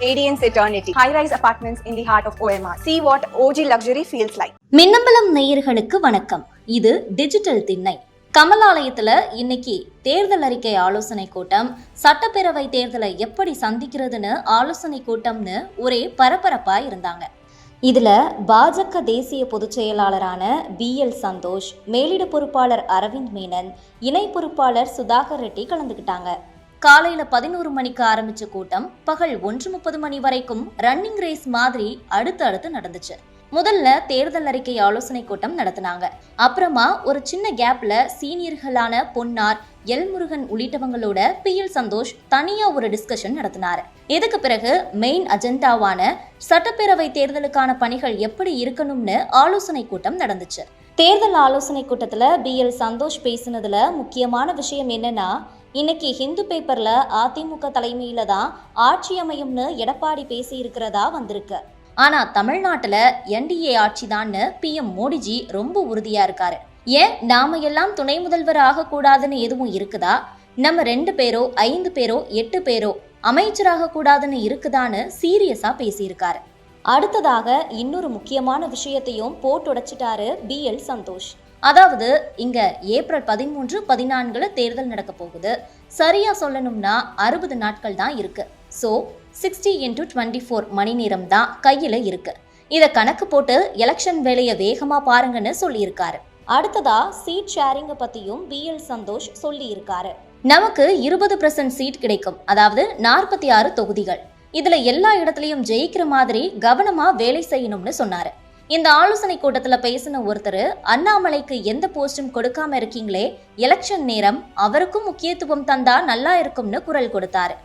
Radiance Eternity, high-rise apartments in the heart of OMR. See what OG luxury feels like. Minnambalam நேயர்களுக்கு வணக்கம். இது digital திண்ணை. கமலாலயத்துல இன்னைக்கு தேர்தல் அறிக்கை ஆலோசனை கூட்டம். சட்டப்பேரவை தேர்தலை எப்படி சந்திக்கிறதுன்னு ஆலோசனை கூட்டம்னு ஒரே பரபரப்பா இருந்தாங்க. இதுல பாஜக தேசிய பொதுச் செயலாளரான பி எல் சந்தோஷ் மேலிட பொறுப்பாளர் அரவிந்த் மேனன் இணை பொறுப்பாளர் சுதாகர் ரெட்டி கலந்துக்கிட்டாங்க. காலையில பதினோரு மணிக்கு ஆரம்பிச்ச கூட்டம் பகல் ஒன்று முப்பது மணி வரைக்கும் ரன்னிங் ரேஸ் மாதிரி அடுத்து அடுத்து நடந்துச்சு. முதல்ல தேர்தல் அறிக்கை ஆலோசனை கூட்டம் நடத்தினாங்க. அப்புறமா ஒரு சின்ன கேப்ல சீனியர்களான பொன்னார் எல் முருகன் உள்ளிட்டவங்களோட பி எல் சந்தோஷ் தனியா ஒரு டிஸ்கஷன் நடத்தினாரு. இதுக்கு பிறகு மெயின் அஜெண்டாவான சட்டப்பேரவை தேர்தலுக்கான பணிகள் எப்படி இருக்கணும்னு ஆலோசனை கூட்டம் நடந்துச்சு. தேர்தல் ஆலோசனை கூட்டத்தில் பி எல் சந்தோஷ் பேசினதில் முக்கியமான விஷயம் என்னன்னா இன்னைக்கு ஹிந்து பேப்பர்ல அதிமுக தலைமையில தான் ஆட்சி அமையும்னு எடப்பாடி பேசி இருக்கிறதா வந்திருக்கு. ஆனா தமிழ்நாட்டுல என்டிஏ ஆட்சி தான்னு பிஎம் மோடிஜி ரொம்ப உறுதியா இருக்காரு. ஏன் நாம எல்லாம் துணை முதல்வர் ஆகக்கூடாதுன்னு எதுவும் இருக்குதா? நம்ம ரெண்டு பேரோ ஐந்து பேரோ எட்டு பேரோ அமைச்சராக கூடாதுன்னு இருக்குதான்னு சீரியஸா பேசியிருக்காரு. அடுத்ததாக இன்னொரு முக்கியமான விஷயத்தையும் போட்டுடைச்சிட்டாரு பி எல் சந்தோஷ். அதாவது இங்க ஏப்ரல் பதிமூன்று பதினான்குல தேர்தல் நடக்க போகுது. சரியா சொல்லணும்னா அறுபது நாட்கள் தான் இருக்கு. So sixty into twenty four மணி நேரம் தான் கையில இருக்கு. இதை கணக்கு போட்டு எலெக்ஷன் வேலையை வேகமா பாருங்கன்னு சொல்லியிருக்காரு. அடுத்ததா சீட் ஷேரிங்க பத்தியும் பி எல் சந்தோஷ் சொல்லியிருக்காரு. நமக்கு இருபது பர்சன்ட் சீட் கிடைக்கும். அதாவது நாற்பத்தி ஆறு தொகுதிகள். இதுல எல்லா இடத்துலயும் ஜெயிக்கிற மாதிரி கவனமா வேலை செய்யணும்னு சொன்னாரு. இந்த ஆலோசனை கூட்டத்துல பேசின ஒருத்தர் அண்ணாமலைக்கு எந்த போஸ்டும் கொடுக்காம இருக்கீங்களே எலெக்ஷன் நேரம் அவருக்கும் முக்கியத்துவம் தந்தா நல்லா இருக்கும்னு குரல் கொடுத்தாரு.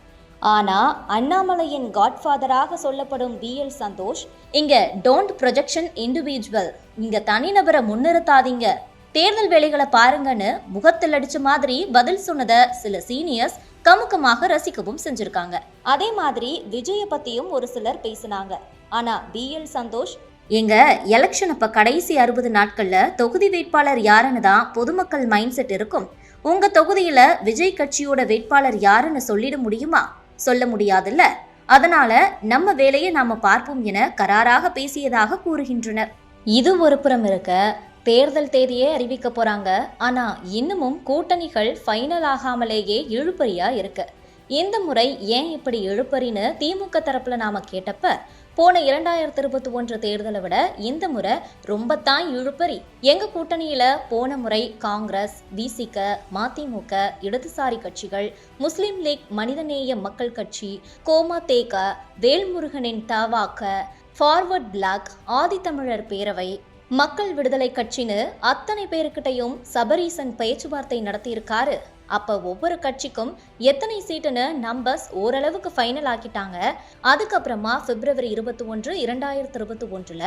ஆனா அண்ணாமலையின் காட்ஃபாதராக சொல்லப்படும் பி எல் சந்தோஷ் இங்க டோன்ட் ப்ரொஜெக்ஷன் இண்டிவிஜுவல் இங்க தனிநபரை முன்னிறுத்தாதீங்க. தேர்தல் வேலைகளை பாருங்கன்னு முகத்தில் அடிச்ச மாதிரி பதில் சொன்னத சில சீனியர்ஸ் கமுக்கமாக ரசிக்கவும் செஞ்சிருக்காங்க. அதே மாதிரி விஜய பத்தியும் ஒரு சிலர் பேசினாங்க. ஆனா பி. எல். சந்தோஷ் எங்க எலெக்ஷன் அப்ப கடைசி அறுபது நாட்கள்ல தொகுதி வேட்பாளர் யாருன்னு தான் பொதுமக்கள் மைண்ட் செட் இருக்கும். உங்க தொகுதியில விஜய் கட்சியோட வேட்பாளர் யாருன்னு சொல்லிட முடியுமா? சொல்ல முடியாதுல்ல. அதனால நம்ம வேலையை நாம பார்ப்போம் என கராராக பேசியதாக கூறுகின்றனர். இது ஒரு புறம் இருக்க தேர்தல் தேதியே அறிவிக்க போறாங்க. ஆனா இன்னமும் கூட்டணிகள் ஃபைனல் ஆகாமலேயே இழுபறியா இருக்கு. இந்த முறை ஏன் இப்படி இழுப்பறின்னு திமுக தரப்புல நாம கேட்டப்ப போன இரண்டாயிரத்தி இருபத்தி ஒன்று தேர்தலை விட இந்த முறை ரொம்பத்தான் இழுப்பறி எங்க கூட்டணியில போன முறை காங்கிரஸ் விசிக மதிமுக இடதுசாரி கட்சிகள் முஸ்லிம் லீக் மனிதநேய மக்கள் கட்சி கோமா தேக வேல்முருகனின் தவாக்க ஃபார்வர்ட் பிளாக் ஆதித்தமிழர் பேரவை மக்கள் விடுதலை கட்சின்னு அத்தனை பேருக்கிட்டையும் சபரீசன் பேச்சுவார்த்தை நடத்தியிருக்காரு. அப்ப ஒவ்வொரு கட்சிக்கும் எத்தனை சீட்டுன்னு நம்பர்ஸ் ஓரளவுக்கு ஃபைனல் ஆக்கிட்டாங்க. அதுக்கப்புறமா பிப்ரவரி இருபத்தி ஒன்று இரண்டாயிரத்தி இருபத்தி ஒன்றுல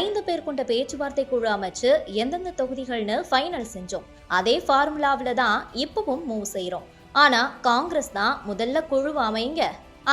ஐந்து பேர் கொண்ட பேச்சுவார்த்தை குழு அமைச்சு எந்தெந்த தொகுதிகள்னு ஃபைனல் செஞ்சோம். அதே ஃபார்முலாவில் தான் இப்பவும் மூவ் செய்கிறோம் ஆனா காங்கிரஸ் தான் முதல்ல குழு அமைங்க.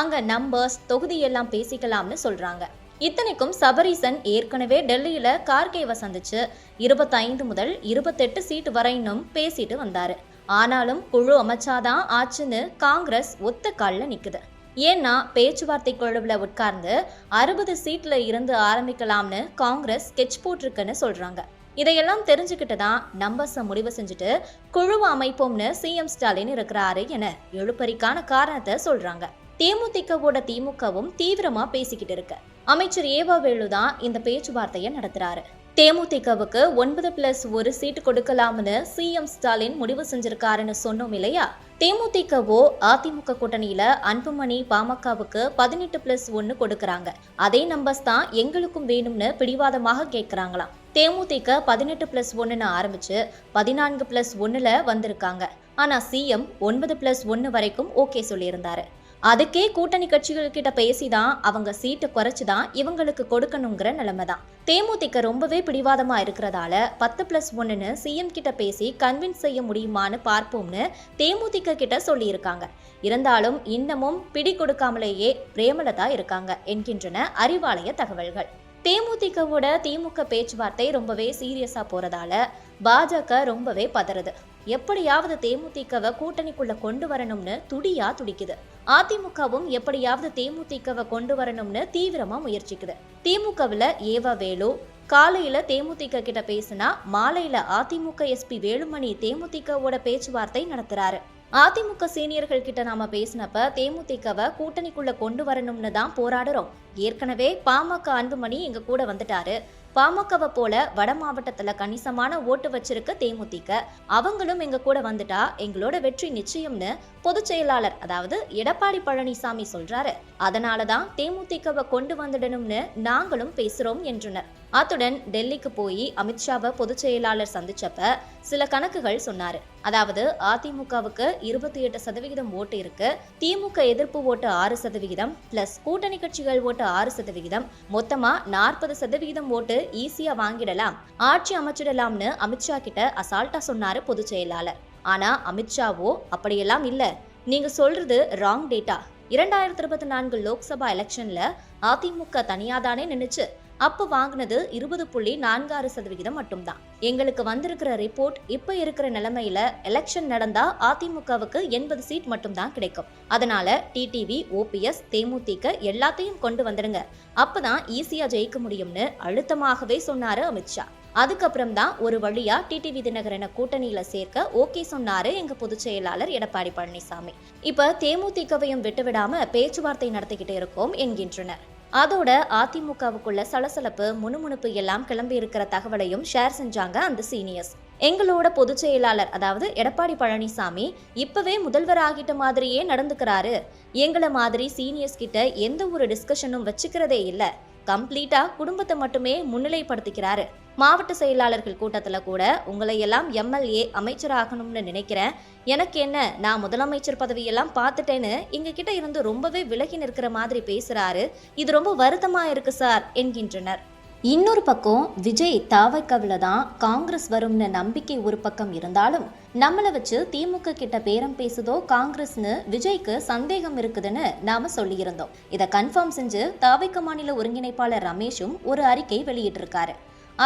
அங்க நம்பர்ஸ் தொகுதி எல்லாம் பேசிக்கலாம்னு சொல்றாங்க. இத்தனைக்கும் சபரீசன் ஏற்கனவே டெல்லியில கார்கேவை சந்திச்சு இருபத்தைந்து முதல் இருபத்தெட்டு சீட்டு வரையினும் பேசிட்டு வந்தாரு. ஆனாலும் குழு அமைச்சாதான் ஆச்சுன்னு காங்கிரஸ் ஒத்த காலில் நிக்குது. ஏன்னா பேச்சுவார்த்தை குழுவில் உட்கார்ந்து அறுபது சீட்ல இருந்து ஆரம்பிக்கலாம்னு காங்கிரஸ் ஸ்கெட்ச் போட்டிருக்குன்னு சொல்றாங்க. இதையெல்லாம் தெரிஞ்சுக்கிட்டு தான் நம்பர்ஸை முடிவு செஞ்சுட்டு குழுவை அமைப்போம்னு சிஎம் ஸ்டாலின் இருக்கிறாரு என எழுப்பறிக்கான காரணத்தை சொல்றாங்க. தேமுதிகவோட திமுகவும் தீவிரமா பேசிக்கிட்டு இருக்கு. அமைச்சர் ஏவா வேலு தான் இந்த பேச்சுவார்த்தையை நடத்துறாரு. தேமுதிகவுக்கு ஒன்பது பிளஸ் ஒரு சீட் கொடுக்கலாம்னு சிஎம் ஸ்டாலின் முடிவு செஞ்சிருக்காருன்னு சொன்னோம் இல்லையா? தேமுதிகவோ அதிமுக கூட்டணியில அன்புமணி பாமகவுக்கு பதினெட்டு பிளஸ் ஒன்னு கொடுக்கறாங்க. அதே நம்பர்ஸ் தான் எங்களுக்கும் வேணும்னு பிடிவாதமாக கேட்கறாங்களாம் தேமுதிக பதினெட்டு பிளஸ் ஒன்னுன்னு ஆரம்பிச்சு பதினான்கு பிளஸ் ஒன்னுல வந்திருக்காங்க. ஆனா சிஎம் ஒன்பது பிளஸ் ஒன்னு வரைக்கும் ஓகே சொல்லியிருந்தாரு. அதுக்கே கூட்டணி கட்சிகள் கிட்ட பேசிதான் அவங்க சீட்டை குறைச்சுதான் இவங்களுக்கு கொடுக்கணுங்கிற நிலைமை தான் தேமுதிக ரொம்பவே பிடிவாதமா இருக்கிறதால பத்து பிளஸ் ஒன்னுன்னு சிஎம் கிட்ட பேசி கன்வின்ஸ் செய்ய முடியுமான்னு பார்ப்போம்னு தேமுதிக கிட்ட சொல்லியிருக்காங்க. இருந்தாலும் இன்னமும் பிடி கொடுக்காமலேயே பிரேமலதா இருக்காங்க என்கின்றன அறிவாலய தகவல்கள். தேமுதிகவோட திமுக பேச்சுவார்த்தை ரொம்பவே சீரியஸா போறதால பாஜக ரொம்பவே பதறுது. எப்படியாவது தேமுதிகவை கூட்டணிக்குள்ள கொண்டு வரணும்னு துடியா துடிக்குது. அதிமுகவும் எப்படியாவது தேமுதிகவை கொண்டு வரணும்னு தீவிரமா முயற்சிக்குது. திமுகவுல ஏவா வேலு காலையில தேமுதிக கிட்ட பேசினா மாலையில அதிமுக எஸ்பி வேலுமணி தேமுதிகவோட பேச்சுவார்த்தை நடத்துறாரு. அதிமுக சீனியர்கள் கிட்ட நாம பேசினப்ப தேமுதிகவை கூட்டணிக்குள்ள கொண்டு வரணும்னு தான் போராடுறோம். ஏற்கனவே பாமக அன்புமணி எங்க கூட வந்துட்டாரு. பாமகவை போல வட மாவட்டத்துல கணிசமான ஓட்டு வச்சிருக்க தேமுதிக. அவங்களும் எங்க கூட வந்துட்டா எங்களோட வெற்றி நிச்சயம்னு பொதுச் செயலாளர் அதாவது எடப்பாடி பழனிசாமி சொல்றாரு. அதனாலதான் தேமுதிகவை கொண்டு வந்துடணும்னு நாங்களும் பேசுறோம் என்றனர். அத்துடன் டெல்லிக்கு போய் அமித்ஷாவை பொதுச் செயலாளர் சந்திச்சப்ப சில கணக்குகள் சொன்னாரு. அதாவது அதிமுகவுக்கு இருபத்தி எட்டு சதவிகிதம் ஓட்டு இருக்கு திமுக எதிர்ப்பு ஓட்டு ஆறு சதவிகிதம் பிளஸ் கூட்டணி கட்சிகள் ஓட்டு ஆறு சதவிகிதம் மொத்தமா நாற்பது சதவிகிதம் ஓட்டு ஈஸியா வாங்கிடலாம் ஆட்சி அமைச்சிடலாம்னு அமித்ஷா கிட்ட அசால்ட்டா சொன்னாரு பொதுச் செயலாளர். ஆனா அமித்ஷாவோ அப்படியெல்லாம் இல்ல. நீங்க சொல்றது ராங் டேட்டா இரண்டாயிரத்தி இருபத்தி நான்கு லோக்சபா எலெக்ஷன்ல அதிமுக தனியாதானே நின்னுச்சு. அப்போ வாங்கினது இருபது புள்ளி நான்கு ஆறு சதவிகிதம் மட்டும்தான். எங்களுக்கு வந்திருக்கிற ரிப்போர்ட் இப்ப இருக்கிற நிலைமையில எலெக்ஷன் நடந்தா அதிமுகவுக்கு எண்பது சீட் மட்டும்தான் கிடைக்கும். அதனால டிடிவி ஓபிஎஸ் தேமுதிக எல்லாத்தையும் கொண்டு வந்துடுங்க. அப்பதான் ஈஸியா ஜெயிக்க முடியும்னு அழுத்தமாகவே சொன்னாரு அமித்ஷா. அதுக்கப்புறம் தான் ஒரு வழியா டிடிவி தினகரன கூட்டணியில சேர்க்க ஓகே சொன்னாரு எங்க பொதுச் செயலாளர் எடப்பாடி பழனிசாமி. இப்ப தேமுதிகவையும் விட்டுவிடாம பேச்சுவார்த்தை நடத்திக்கிட்டு இருக்கோம் என்கின்றனர். அதோட அதிமுகவுக்குள்ள சலசலப்பு முணுமுணுப்பு எல்லாம் கிளம்பி இருக்கிற தகவலையும் ஷேர் செஞ்சாங்க அந்த சீனியர்ஸ் எங்களோட பொதுச் செயலாளர் அதாவது எடப்பாடி பழனிசாமி இப்பவே முதல்வர் ஆகிட்ட மாதிரியே நடந்துக்கிறாரு. எங்களை மாதிரி சீனியர்ஸ் கிட்ட எந்த ஒரு டிஸ்கஷனும் வச்சுக்கிறதே இல்லை. கம்ப்ளீட்டாக குடும்பத்தை மட்டுமே முன்னிலைப்படுத்திக்கிறாரு மாவட்ட செயலாளர்கள் கூட்டத்தில் கூட உங்களை எல்லாம் எம்எல்ஏ அமைச்சராகணும்னு நினைக்கிறேன். எனக்கு என்ன நான் முதலமைச்சர் பதவியெல்லாம் பார்த்துட்டேன்னு எங்ககிட்ட இருந்து ரொம்பவே விலகி நிற்கிற மாதிரி பேசுறாரு. இது ரொம்ப வருத்தமா இருக்கு சார் என்கின்றனர். இன்னொரு பக்கம் விஜய் தாவைக்கவில் தான் காங்கிரஸ் வரும்னு நம்பிக்கை ஒரு பக்கம் இருந்தாலும் நம்மளை வச்சு திமுக கிட்ட பேரம் பேசுதோ காங்கிரஸ்னு விஜய்க்கு சந்தேகம் இருக்குதுன்னு நாம சொல்லியிருந்தோம். இதை கன்ஃபார்ம் செஞ்சு தாவைக்க மாநில ஒருங்கிணைப்பாளர் ரமேஷும் ஒரு அறிக்கை வெளியிட்டிருக்காரு.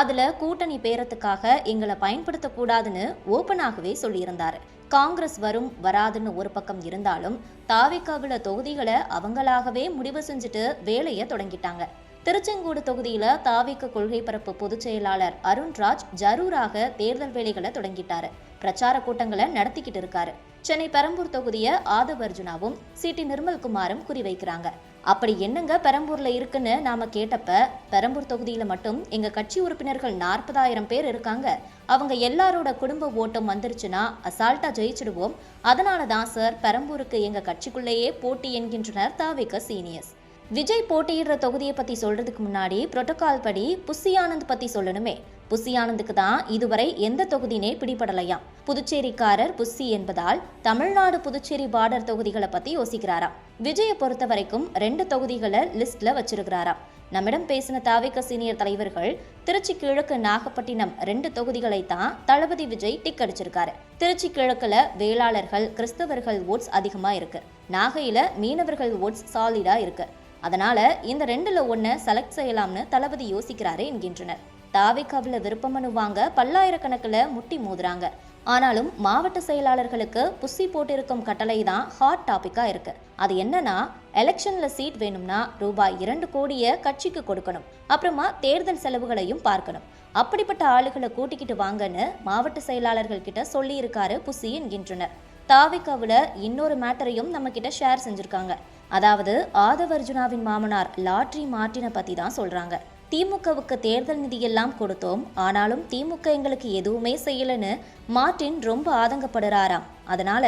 அதுல கூட்டணி பேரத்துக்காக எங்களை பயன்படுத்தக்கூடாதுன்னு ஓப்பனாகவே சொல்லியிருந்தாரு. காங்கிரஸ் வரும் வராதுன்னு ஒரு பக்கம் இருந்தாலும் தாவிக்காவுல தொகுதிகளை அவங்களாகவே முடிவு செஞ்சுட்டு வேலையை தொடங்கிட்டாங்க. திருச்செங்கோடு தொகுதியில் தாவிக்க கொள்கை பரப்பு பொதுச் செயலாளர் அருண்ராஜ் ஜரூராக தேர்தல் வேலைகளை தொடங்கிட்டாரு. பிரச்சார கூட்டங்களை நடத்திக்கிட்டு இருக்காரு. சென்னை பெரம்பூர் தொகுதியை ஆதவ் அர்ஜுனாவும் சிடி நிர்மல்குமாரும் குறிவைக்கிறாங்க. அப்படி என்னங்க பெரம்பூர்ல இருக்குன்னு நாம கேட்டப்ப பெரம்பூர் தொகுதியில மட்டும் எங்க கட்சி உறுப்பினர்கள் நாற்பதாயிரம் பேர் இருக்காங்க. அவங்க எல்லாரோட குடும்ப ஓட்டம் வந்துருச்சுன்னா அசால்ட்டா ஜெயிச்சிடுவோம். அதனால தான் சார் பெரம்பூருக்கு எங்க கட்சிக்குள்ளேயே போட்டி என்கின்றனர் தாவிக்க சீனியர்ஸ். விஜய் போட்டியிடுற தொகுதியை பத்தி சொல்றதுக்கு முன்னாடி புரோட்டோகால் படி புசி ஆனந்த் பத்தி சொல்லணுமே. புசி ஆனந்துக்கு தான் இதுவரை எந்த தொகுதினே பிடிபடலையாம் புதுச்சேரிக்காரர் புஸ்ஸி என்பதால் தமிழ்நாடு புதுச்சேரி பார்டர் தொகுதிகளை பத்தி யோசிக்கிறாராம். விஜயை பொறுத்த வரைக்கும் ரெண்டு தொகுதிகளை லிஸ்ட்ல வச்சிருக்கிறாராம். நம்மிடம் பேசின தாவிக சீனியர் தலைவர்கள் திருச்சி கிழக்கு நாகப்பட்டினம் ரெண்டு தொகுதிகளை தான் தளபதி விஜய் டிக் அடிச்சிருக்காரு. திருச்சி கிழக்குல வேளாளர்கள் கிறிஸ்தவர்கள் ஓட்ஸ் அதிகமா இருக்கு. நாகையில மீனவர்கள் ஓட்ஸ் சாலிடா இருக்கு. அதனால இந்த ரெண்டுல ஒன்று செலக்ட் செய்யலாம்னு தளபதி யோசிக்கிறாரு என்கின்றனர். தாவிக்காவில் விருப்பமனு வாங்க பல்லாயிரக்கணக்கில் முட்டி மோதுறாங்க. ஆனாலும் மாவட்ட செயலாளர்களுக்கு புசி போட்டிருக்கும் கட்டளை தான் ஹாட் டாப்பிக்காக இருக்கு. அது என்னன்னா எலெக்ஷனில் சீட் வேணும்னா ரூபாய் இரண்டு கோடியை கட்சிக்கு கொடுக்கணும். அப்புறமா தேர்தல் செலவுகளையும் பார்க்கணும். அப்படிப்பட்ட ஆளுகளை கூட்டிக்கிட்டு வாங்கன்னு மாவட்ட செயலாளர்கள் கிட்ட சொல்லியிருக்காரு புசி என்கின்றனர். தாவிக்காவில் இன்னொரு மேட்டரையும் நம்ம கிட்ட ஷேர் செஞ்சுருக்காங்க. அதாவது ஆதவர்ஜுனாவின் மாமனார் லாட்ரி மார்ட்டினை பத்தி தான் சொல்றாங்க திமுகவுக்கு தேர்தல் நிதியெல்லாம் கொடுத்தோம் ஆனாலும் திமுக எங்களுக்கு எதுவுமே செய்யலன்னு மார்ட்டின் ரொம்ப ஆதங்கப்படுறாராம் அதனால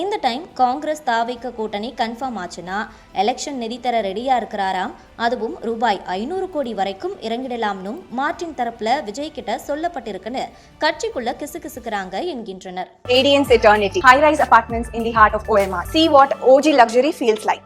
இந்த டைம் காங்கிரஸ் தாவிக்க கூட்டணி கன்ஃபார்ம் ஆச்சுன்னா எலெக்ஷன் நிதி தர ரெடியா இருக்கிறாராம் அதுவும் ரூபாய் ஐநூறு கோடி வரைக்கும் இறங்கிடலாம்னும் மார்ட்டின் தரப்புல விஜய் கிட்ட சொல்லப்பட்டிருக்குன்னு கட்சிக்குள்ள கிசுகிசுக்கிறாங்க என்கின்றனர் Radiance Eternity. High rise apartments in the heart of OMR. See what OG luxury feels like.